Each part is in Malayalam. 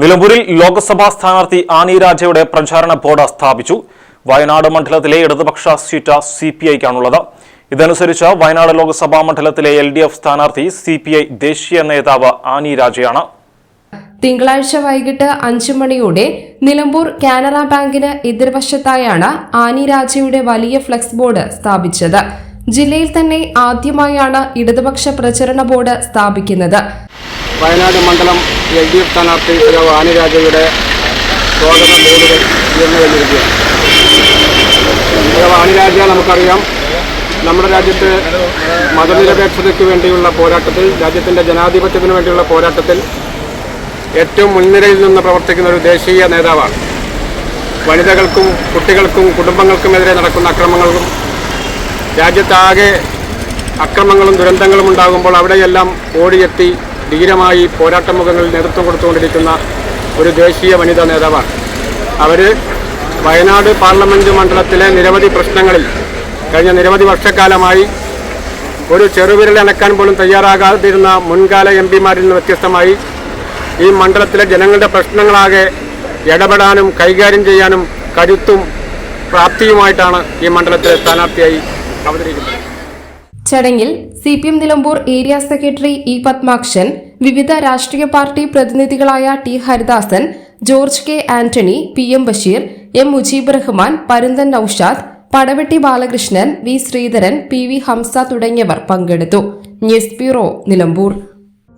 നിലമ്പൂരിൽ ലോക്സഭാ സ്ഥാനാർത്ഥി ആനി രാജയുടെ പ്രചാരണ ബോർഡ് സ്ഥാപിച്ചു. വയനാട് മണ്ഡലത്തിലെ ഇടതുപക്ഷ സീറ്റ് സി പി ഐക്കാണുള്ളത് ഇതനുസരിച്ച് വയനാട് ലോക്സഭാ മണ്ഡലത്തിലെ എൽ ഡി എഫ് സ്ഥാനാർത്ഥി സി പി ഐ ദേശീയ നേതാവ് ആനി രാജയാണ്. തിങ്കളാഴ്ച വൈകിട്ട് അഞ്ചു മണിയോടെ നിലമ്പൂർ കാനറ ബാങ്കിന് എതിർവശത്തായാണ് ആനി രാജയുടെ വലിയ ഫ്ലെക്സ് ബോർഡ് സ്ഥാപിച്ചത്. ജില്ലയിൽ തന്നെ ആദ്യമായാണ് ഇടതുപക്ഷ പ്രചരണ ബോർഡ് സ്ഥാപിക്കുന്നത്. വയനാട് മണ്ഡലം എൽ ഡി എഫ് സ്ഥാനാർത്ഥി വാനിരാജയുടെ വാനിരാജ നമുക്കറിയാം. നമ്മുടെ രാജ്യത്ത് മതനിരപേക്ഷതയ്ക്ക് വേണ്ടിയുള്ള പോരാട്ടത്തിൽ രാജ്യത്തിന്റെ ജനാധിപത്യത്തിന് വേണ്ടിയുള്ള പോരാട്ടത്തിൽ ഏറ്റവും മുൻനിരയിൽ നിന്ന് പ്രവർത്തിക്കുന്ന ഒരു ദേശീയ നേതാവാണ്. വനിതകൾക്കും കുട്ടികൾക്കും കുടുംബങ്ങൾക്കുമെതിരെ നടക്കുന്ന അക്രമങ്ങൾക്കും രാജ്യത്താകെ അക്രമങ്ങളും ദുരന്തങ്ങളും ഉണ്ടാകുമ്പോൾ അവിടെയെല്ലാം ഓടിയെത്തി ധീരമായി പോരാട്ടമുഖങ്ങളിൽ നേതൃത്വം കൊടുത്തുകൊണ്ടിരിക്കുന്ന ഒരു ദേശീയ വനിതാ നേതാവാണ്. അവർ വയനാട് പാർലമെന്റ് മണ്ഡലത്തിലെ നിരവധി പ്രശ്നങ്ങളിൽ കഴിഞ്ഞ നിരവധി വർഷക്കാലമായി ഒരു ചെറുവിരൽ അനക്കാൻ പോലും തയ്യാറാകാതിരുന്ന മുൻകാല എം പിമാരിൽ നിന്ന് വ്യത്യസ്തമായി ഈ മണ്ഡലത്തിലെ ജനങ്ങളുടെ പ്രശ്നങ്ങളാകെ ഇടപെടാനും കൈകാര്യം ചെയ്യാനും കരുത്തും പ്രാപ്തിയുമായിട്ടാണ് ഈ മണ്ഡലത്തിലെ സ്ഥാനാർത്ഥിയായി അവതരിക്കുന്നത് ചടങ്ങിൽ C P M Nilambur area secretary E Padmakshan വിവിധ രാഷ്ട്രീയ party പ്രതിനിധികളായ T Haridasan George K Antony P M Basheer M Mujeeb Rahman Parunthan Noushad Padavetty Balakrishnan V Sreedharan P V Hamsa തുടങ്ങിയവർ പങ്കെടുത്തു. News bureau Nilambur.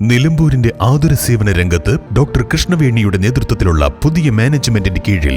നിലമ്പൂരിന്റെ ആതുര സേവന രംഗത്ത് ഡോക്ടർ കൃഷ്ണവേണിയുടെ നേതൃത്വത്തിലുള്ള പുതിയ മാനേജ്മെന്റിന്റെ കീഴിൽ